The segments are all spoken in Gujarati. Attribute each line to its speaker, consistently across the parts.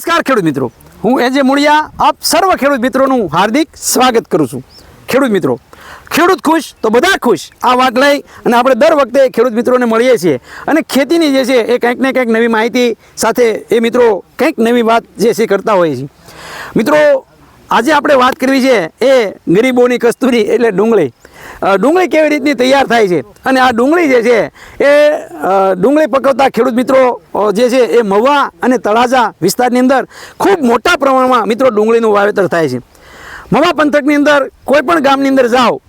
Speaker 1: નમસ્કાર ખેડૂત મિત્રો. હું એજે મુળિયા આપ સર્વ ખેડૂત મિત્રોનું હાર્દિક સ્વાગત કરું છું. ખેડૂત મિત્રો, ખેડૂત ખુશ તો બધા ખુશ, આ વાત લઈ અને આપણે દર વખતે ખેડૂત મિત્રોને મળીએ છીએ. અને ખેતીની જે છે એ કંઈક ને કંઈક નવી માહિતી સાથે એ મિત્રો કંઈક નવી વાત જે છે કરતા હોઈએ છીએ. મિત્રો, આજે આપણે વાત કરવી છે એ ગરીબોની કસ્તુરી એટલે ડુંગળી. ડુંગળી કેવી રીતની તૈયાર થાય છે? અને આ ડુંગળી જે છે, એ ડુંગળી પકવતા ખેડૂત મિત્રો જે છે, એ મહુવા અને તળાજા વિસ્તારની અંદર ખૂબ મોટા પ્રમાણમાં મિત્રો ડુંગળીનું વાવેતર થાય છે. મહુવા પંથકની અંદર કોઈ પણ ગામની અંદર જાઓ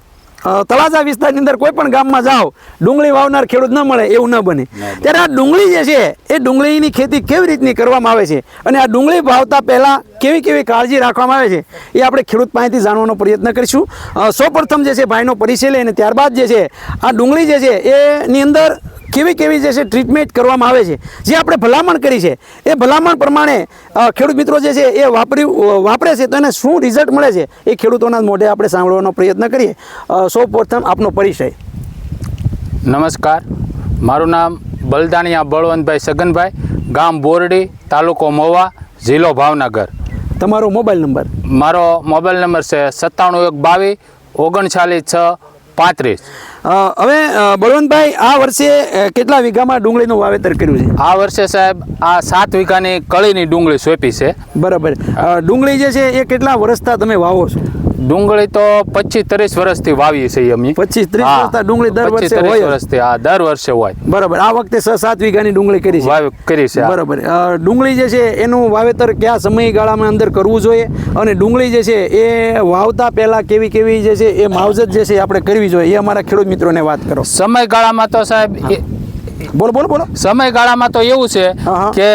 Speaker 1: તળાજા વિસ્તારની અંદર કોઈ પણ ગામમાં જાઓ ડુંગળી વાવનાર ખેડૂત ન મળે એવું ન બને. ત્યારે આ ડુંગળી જે છે એ ડુંગળીની ખેતી કેવી રીતની કરવામાં આવે છે? અને આ ડુંગળી વાવતા પહેલાં કેવી કેવી કાળજી રાખવામાં આવે છે? એ આપણે ખેડૂત પાસેથી જાણવાનો પ્રયત્ન કરીશું. સૌ સૌપ્રથમ જે છે ભાઈનો પરિચય લઈ અને ત્યારબાદ જે છે આ ડુંગળી જે છે એની અંદર કેવી કેવી જે છે ટ્રીટમેન્ટ કરવામાં આવે છે જે આપણે ભલામણ કરી છે એ ભલામણ પ્રમાણે ખેડૂત મિત્રો જે છે એ વાપરી વાપરે છે તો એને શું રિઝલ્ટ મળે છે એ ખેડૂતોના મોઢે આપણે સાંભળવાનો પ્રયત્ન કરીએ. સૌ પ્રથમ આપનો પરિચય.
Speaker 2: નમસ્કાર. મારું નામ બલદાણિયા બળવંતભાઈ સગનભાઈ ગામ બોરડી તાલુકો મોવા જિલ્લો ભાવનગર.
Speaker 1: તમારો મોબાઈલ નંબર.
Speaker 2: મારો મોબાઈલ નંબર છે સત્તાણું એક બાવીસ ઓગણચાલીસ છ પાંત્રીસ.
Speaker 1: હવે બળવંતભાઈ આ વર્ષે કેટલા વીઘામાં ડુંગળીનું વાવેતર કર્યું છે?
Speaker 2: આ વર્ષે સાહેબ આ સાત વીઘાની કળીની ડુંગળી સોંપી છે.
Speaker 1: બરાબર. ડુંગળી જે છે એ કેટલા વર્ષતા તમે વાવો છો?
Speaker 2: ડુંગળી તો પચીસ ત્રીસ વર્ષથી વાવીએ છીએ અમે. પચીસ
Speaker 1: ત્રીસ ડુંગળી દર વર્ષે હોય
Speaker 2: વર્ષથી હા દર વર્ષે હોય.
Speaker 1: બરાબર. આ વખતે છ સાત વીઘાની ડુંગળી કરી છે.
Speaker 2: કરી છે.
Speaker 1: બરાબર. ડુંગળી જે છે એનું વાવેતર કયા સમયગાળામાં અંદર કરવું જોઈએ? અને ડુંગળી જે છે એ વાવતા પહેલા કેવી કેવી જે છે એ માવજત જે છે આપણે કરવી જોઈએ. એ અમારા ખેડૂત મિત્રોને વાત કરો.
Speaker 2: સમયગાળામાં તો સાહેબ
Speaker 1: બોલો બોલો બોલો.
Speaker 2: સમયગાળામાં તો એવું છે. કે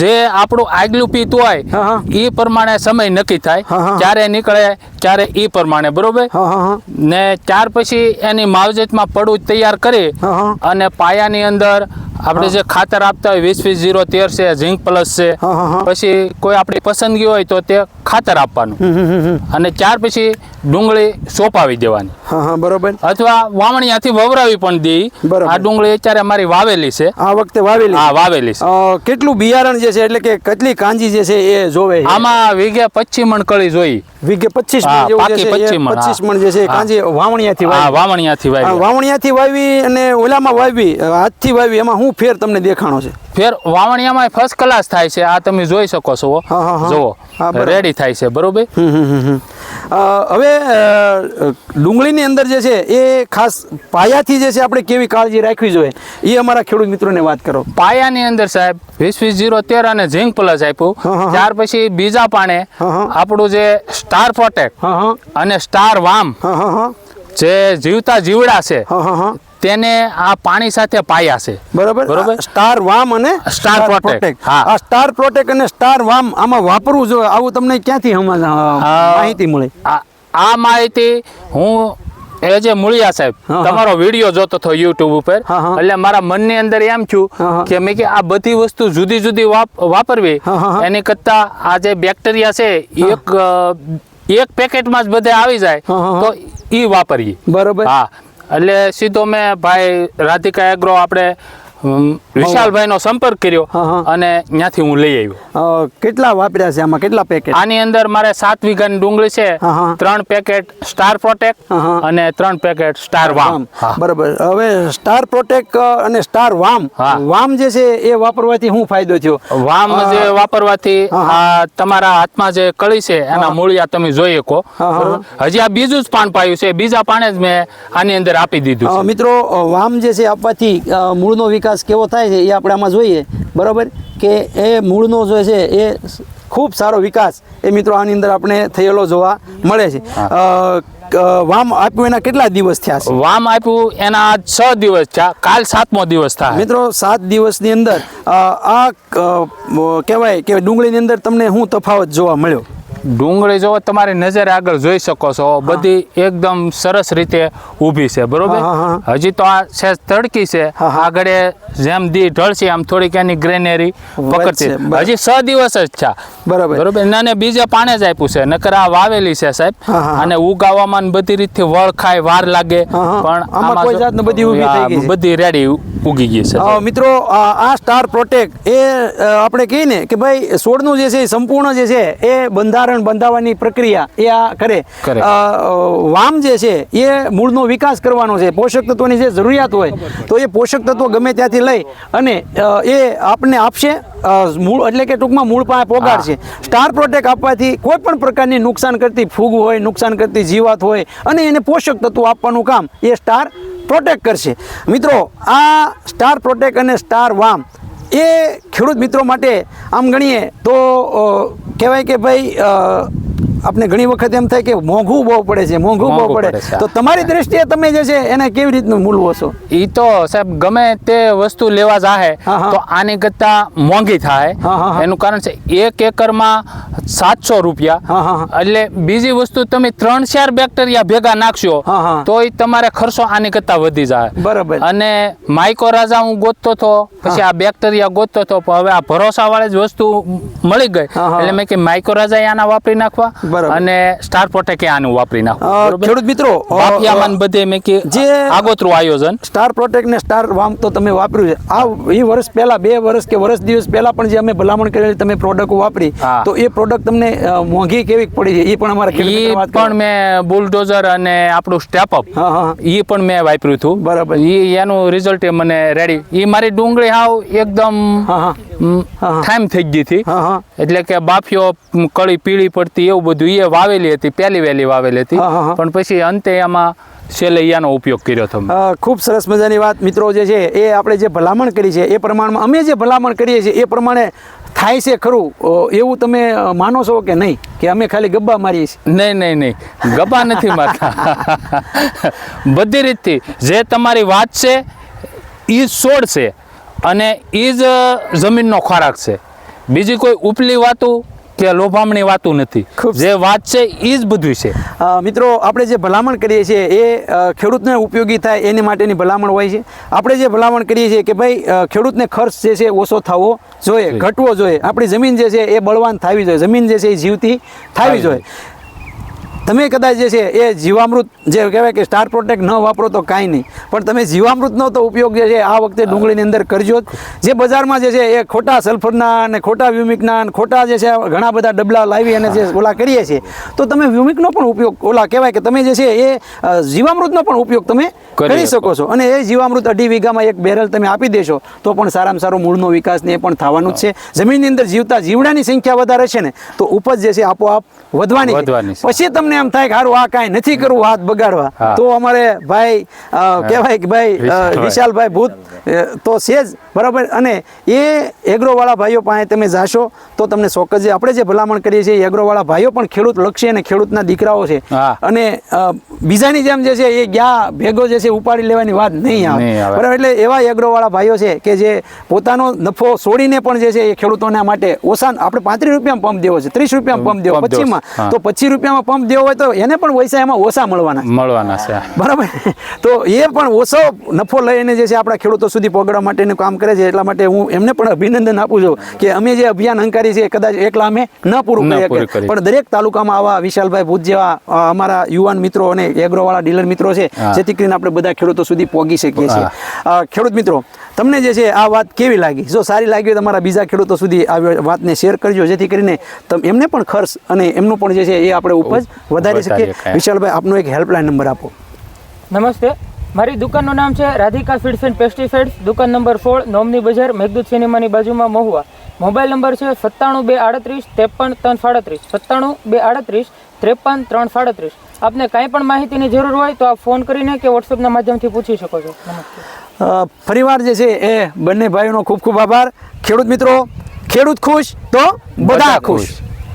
Speaker 2: જે આપણું આગલું પીત હોય એ પ્રમાણે સમય નક્કી થાય. ક્યારે નીકળે ક્યારે એ પ્રમાણે બરોબર ને ત્યાર પછી એની માવજતમાં પડું તૈયાર કરી. અને પાયાની અંદર આપણે જે ખાતર આપતા હોય વીસ વીસ જીરો તેર છે ઝીંક પ્લસ છે. પછી કોઈ આપણી પસંદગી હોય તો તે ખાતર આપવાનું. અને ત્યાર પછી ડુંગળી સોંપાવી દેવાની.
Speaker 1: બરોબર.
Speaker 2: અથવા વાવણીયાથી વવરાવી પણ દે. આ ડુંગળી અત્યારે અમારી વાવેલી છે.
Speaker 1: આ વખતે વાવેલી?
Speaker 2: હા વાવેલી છે.
Speaker 1: કેટલું બિયારણ જે છે એટલે કે કેટલી કાંજી જે છે એ જોવે
Speaker 2: આમાં વીઘે પચી મણ કળી જોઈ.
Speaker 1: વીઘે પચીસ
Speaker 2: હા,
Speaker 1: મણ જેવું
Speaker 2: પાકી
Speaker 1: જે છે
Speaker 2: 25 મણ,
Speaker 1: પચીસ મણ જે છે કાંજી વાવણીયાથી
Speaker 2: વાવણીયાથી વાવી.
Speaker 1: વાવણીયાથી વાવી અને ઓલામાં વાવી. હાથથી વાવી એમાં હું ફેર તમને દેખાણો છે?
Speaker 2: ફેર વાવણિયામાં ફર્સ્ટ ક્લાસ થાય છે. આ તમે જોઈ શકો છો. જુઓ. રેડી થાય છે. બરોબર.
Speaker 1: હવે ડુંગળીની અંદર જે છે એ ખાસ પાયાથી જે છે આપણે કેવી કાળજી રાખવી જોઈએ? એ અમારા ખેડૂત મિત્રોને વાત કરો.
Speaker 2: પાયાની અંદર સાહેબ વીસ વીસ જીરો તેર અને ઝીંક પ્લસ આપ્યું. ત્યાર પછી બીજા પાણે. આપણું જે સ્ટાર
Speaker 1: હા
Speaker 2: અને સ્ટાર વામ જે જીવતા જીવડા છે તેને આ પાણી સાથે પાયા છે
Speaker 1: બરોબર
Speaker 2: બરોબર.
Speaker 1: સ્ટાર વામ અને
Speaker 2: સ્ટાર પ્રોટેક્ટ. હા.
Speaker 1: આ સ્ટાર પ્રોટેક્ટ અને સ્ટાર વામ આમાં વાપરવું જોઈએ આવું તમને ક્યાંથી માહિતી મળી
Speaker 2: આ માહિતી હું એ જે મૂળિયા સાહેબ. તમારો વીડિયો જોતો હતો યુટ્યુબ ઉપર. એટલે મારા મનની અંદર એમ થયું
Speaker 1: હા.
Speaker 2: કે મેં કે આ બધી વસ્તુ જુદી જુદી વાપ- વાપરવી. એની કરતા આ જે બેક્ટેરિયા છે એક એક પેકેટમાં જ બધે આવી જાય તો એ વાપરીએ
Speaker 1: બરોબર
Speaker 2: હા એટલે સીધો મેં ભાઈ રાધિકા એગ્રો આપણે અમ, વિશાલભાઈનો સંપર્ક કર્યો
Speaker 1: હા, હા.
Speaker 2: અને ત્યાંથી હું લઈ આવ્યો.
Speaker 1: કેટલા વાપર્યા છે આમાં? કેટલા પેકેટ
Speaker 2: આની અંદર મારે સાત વીઘાની ડુંગળી છે
Speaker 1: હા, હા.
Speaker 2: ત્રણ પેકેટ સ્ટાર પ્રોટેક્ટ
Speaker 1: હા, હા.
Speaker 2: અને ત્રણ પેકેટ સ્ટાર વામ
Speaker 1: બરાબર. હવે સ્ટાર પ્રોટેક અને સ્ટાર વામ
Speaker 2: હા.
Speaker 1: વામ જે છે એ વાપરવાથી શું ફાયદો થયો?
Speaker 2: વામ જે વાપરવાથી તમારા હાથમાં જે કળી છે એના મૂળિયા તમે જોઈ શકો.
Speaker 1: હા, હા.
Speaker 2: હજી આ બીજું જ પાન પાયું છે. બીજા પાને જ મેં આની અંદર આપી દીધું
Speaker 1: મિત્રો વામ જે છે આપવાથી મૂળનો વિકાસ કેવો થાય છે એ આપણે આમાં જોઈએ. બરોબર? કે એ મૂળનો જે છે એ ખૂબ સારો વિકાસ એ મિત્રો આની અંદર આપણે થયેલો જોવા મળે છે. વામ આપ્યું એના કેટલા દિવસ થયા છે?
Speaker 2: વામ આપ્યું એના આજ છ દિવસ થયા. કાલ સાતમો દિવસ થાય.
Speaker 1: મિત્રો સાત દિવસની અંદર આ કહેવાય કે ડુંગળીની અંદર તમને શું તફાવત જોવા મળ્યો?
Speaker 2: ડુંગળી જો તમારી નજર આગળ જોઈ શકો છો બધી એકદમ સરસ રીતે ઊભી છે બરોબર? હજી તો આ છે તડકી છે. આગળ જેમ દી ઢળશે આમ થોડીક એની ગ્રેનરી પકડતી હજી છ દિવસ જ છે
Speaker 1: બરોબર.
Speaker 2: બરોબર? અને બીજે પાણે જ આપ્યું છે નકર આ વાવેલી છે સાહેબ. અને ઉગાવામાં બધી રીતથી વળ ખાય વાર લાગે. પણ
Speaker 1: આમાં કોઈ જાતનું બધી ઊભી થઈ ગઈ
Speaker 2: બધી રેડી ઉગી ગઈ છે.
Speaker 1: મિત્રો આ સ્ટાર પ્રોટેક્ટ એ આપણે કહીએ ને કે ભાઈ છોડનું જે છે સંપૂર્ણ જે છે એ બંધારણ બંધાવવાની પ્રક્રિયા એ આ કરે. વામ જે છે એ મૂળનો વિકાસ કરવાનો છે. પોષક તત્વોની જે જરૂરિયાત હોય તો એ પોષક તત્વો ગમે ત્યાંથી લઈ અને એ આપને આપશે મૂળ એટલે કે ટૂંકમાં મૂળ પાસે પોગાડશે સ્ટાર પ્રોટેક્ટ આપવાથી કોઈ પણ પ્રકારની નુકસાન કરતી ફૂગ હોય નુકસાન કરતી જીવાત હોય અને એને પોષક તત્વો આપવાનું કામ એ સ્ટાર પ્રોટેક્ટ કરશે. મિત્રો આ સ્ટાર પ્રોટેક અને સ્ટાર વામ એ ખેડૂત મિત્રો માટે આમ ગણીએ તો કહેવાય કે ભાઈ આપણે ઘણી વખત એમ થાય કે મોંઘું બહુ પડે છે મોંઘું બહુ પડે. તો તમારી દ્રષ્ટિએ તમે જે છે એને કેવી રીતનું મૂલવો છો?
Speaker 2: એ તો સાહેબ ગમે તે વસ્તુ લેવા જાહે. તો આની કરતા મોંઘી થાય. એનું કારણ છે એક એકરમાં સાતસો રૂપિયા. એટલે બીજી વસ્તુ તમે ત્રણ ચાર બેક્ટેરિયા ભેગા નાખશો તો એ તમારે ખર્ચો આની કરતા વધી જાય.
Speaker 1: બરાબર.
Speaker 2: અને માઇકો રાજા હું ગોતતો હતો પછી આ બેક્ટેરિયા ગોતતો હતો પણ હવે આ ભરોસા વાળી જ વસ્તુ મળી ગઈ. એટલે મેં કે માઇકો રાજા આના વાપરી નાખવા. અને સ્ટાર પ્રોટેક આનું વાપરી
Speaker 1: અ, ખેડૂત મિત્રો
Speaker 2: બાફિયામાન બધે મેં કે
Speaker 1: જે-
Speaker 2: આગોતરું આયોજન.
Speaker 1: સ્ટાર પ્રોટેક ને સ્ટાર વામ તો તમે વાપર્યું છે. આ એ વર્ષ પહેલા બે વર્ષ કે વર્ષ દિવસ પહેલા પણ જે અમે ભલામણ કરેલી તમે પ્રોડક્ટ વાપરી તો એ પ્રોડક્ટ તમને મોંઘી કેવી પડી છે? એ પણ અમારા ખેડૂત.
Speaker 2: પણ મેં બુલડોઝર અને આપણું સ્ટેપ અપ
Speaker 1: હા
Speaker 2: પણ મેં વાપર્યું હતું.
Speaker 1: બરાબર.
Speaker 2: એ એનું રિઝલ્ટ મને રેડી એ મારી ડુંગળી હાવ એકદમ. ઠામ થઈ ગઈ હતી.
Speaker 1: હા હા.
Speaker 2: એટલે કે બાફીઓ કળી પીળી પડતી એવું બધું એ વાવેલી હતી પહેલી વહેલી વાવેલી હતી. પણ પછી અંતે એમાં એનો ઉપયોગ કર્યો હતો
Speaker 1: ખૂબ સરસ મજાની વાત મિત્રો જે છે એ આપણે જે ભલામણ કરી છે એ પ્રમાણમાં અમે જે ભલામણ કરીએ છીએ એ પ્રમાણે થાય છે ખરું? એવું તમે માનો છો કે નહીં? કે અમે ખાલી ગબ્બા મારીએ છીએ?
Speaker 2: નહીં નહીં નહીં. ગબ્બા નથી મારતા. બધી રીતથી. જે તમારી વાત છે એ સોળ છે. અને એ જ જમીનનો ખોરાક છે. બીજી કોઈ ઉપલી વાતું કે લોભામણી વાતું નથી. જે વાત છે એ જ બધું છે.
Speaker 1: મિત્રો આપણે જે ભલામણ કરીએ છીએ એ ખેડૂતને ઉપયોગી થાય એની માટેની ભલામણ હોય છે. આપણે જે ભલામણ કરીએ છીએ કે ભાઈ ખેડૂતને ખર્ચ જે છે ઓછો થવો જોઈએ ઘટવો જોઈએ. આપણી જમીન જે છે એ બળવાન થવી જોઈએ. જમીન જે છે એ જીવતી થવી
Speaker 2: થવી
Speaker 1: જોઈએ. તમે કદાચ જે છે એ જીવામૃત જે કહેવાય કે સ્ટાર પ્રોટેક્ટ ન વાપરો તો કાંઈ નહીં. પણ તમે જીવામૃતનો તો ઉપયોગ જે છે આ વખતે ડુંગળીની અંદર કરજો જે. બજારમાં જે છે એ ખોટા સલ્ફરના અને ખોટા વ્યુમિકના અને ખોટા જે છે ઘણા બધા ડબલા લાવી અને જે ઓલા કરીએ છીએ તો તમે વ્યુમિકનો પણ ઉપયોગ ઓલા કહેવાય કે તમે જે છે એ જીવામૃતનો પણ ઉપયોગ તમે
Speaker 2: કરી
Speaker 1: શકો. છો. અને એ જીવામૃત અઢી વીઘામાં એક બેરલ તમે આપી દેશો તો પણ સારામાં સારો મૂળનો વિકાસ ને એ પણ થવાનું જ છે. જમીનની અંદર જીવતા જીવડાની સંખ્યા વધારે છે ને તો ઉપજ જે છે આપોઆપ વધવાની. પછી તમને એમ થાય કે હારું આ કાંઈ નથી કરવું હાથ બગાડવા. તો અમારે ભાઈ કહેવાય કે ભાઈ.
Speaker 2: વિશાલભાઈ.
Speaker 1: ભૂત તો છે જ. બરાબર? અને એ એગ્રોવાળા ભાઈઓ પાસે તમે જાશો તો તમને ચોક્કસ જે આપણે જે ભલામણ કરીએ છીએ એગ્રોવાળા ભાઈઓ પણ ખેડૂત લક્ષી અને ખેડૂતના દીકરાઓ છે. અને બીજાની જેમ જે છે એ ગયા ભેગો જે છે ઉપાડી લેવાની વાત નહીં આવે. બરાબર? એટલે એવા એગ્રોવાળા ભાઈઓ છે કે જે પોતાનો નફો છોડીને પણ જે છે એ ખેડૂતોના માટે ઓછા આપણે પાંત્રીસ રૂપિયામાં પંપ દેવો છે ત્રીસ રૂપિયામાં પંપ દેવો
Speaker 2: પછીમાં
Speaker 1: પચીસમાં તો પચીસ રૂપિયામાં પંપ દેવો હોય તો એને પણ પૈસા એમાં ઓછા મળવાના
Speaker 2: મળવાના છે.
Speaker 1: બરાબર? તો એ પણ ઓછો નફો લઈને જે છે આપણા ખેડૂતો સુધી પહોંચવા માટેનું કામ કરે છે એટલા માટે હું એમને પણ અભિનંદન આપું છું કે અમે જે અભિયાન અંકારી છે કદાચ એકલા અમે ન પૂરું કરી શકીએ. પણ દરેક તાલુકામાં આવા વિશાલભાઈ ભૂત જેવા અમારા યુવાન મિત્રો અને એગ્રોવાળા ડીલર મિત્રો છે જેથી કરીને આપણે બધા ખેડૂતો સુધી પહોંચી શકીએ છીએ. ખેડૂત મિત્રો તમને જે છે આ વાત કેવી લાગી? જો સારી લાગી હોય તમારા બીજા ખેડૂતો સુધી આ વાતને શેર કરજો જેથી કરીને તમ એમને પણ ખર્ચ અને એમનું પણ જે છે એ આપણે ઉપજ વધારી
Speaker 2: વધારી
Speaker 1: શકીએ. વિશાલભાઈ આપનો એક હેલ્પલાઇન નંબર આપો.
Speaker 3: નમસ્તે. મારી દુકાનનું નામ છે રાધિકા ફીડ્સ એન્ડ પેસ્ટિસાઇડ્સ દુકાન નંબર સોળ, નોમની બજાર, મેઘદૂત સિનેમાની બાજુમાં મહુવા. મોબાઈલ નંબર છે સત્તાણું બે આડત્રીસ, ત્રેપન ત્રણ સાડત્રીસ. સત્તાણું બે આડત્રીસ, ત્રેપન ત્રણ સાડત્રીસ. આપને કાંઈ પણ માહિતીની જરૂર હોય તો આપ ફોન કરીને કે વોટ્સએપના માધ્યમથી પૂછી શકો છો.
Speaker 1: ફરીવાર જે છે એ બંને ભાઈઓનો ખૂબ ખૂબ આભાર. ખેડૂત મિત્રો, ખેડૂત ખુશ તો બધા
Speaker 2: ખુશ.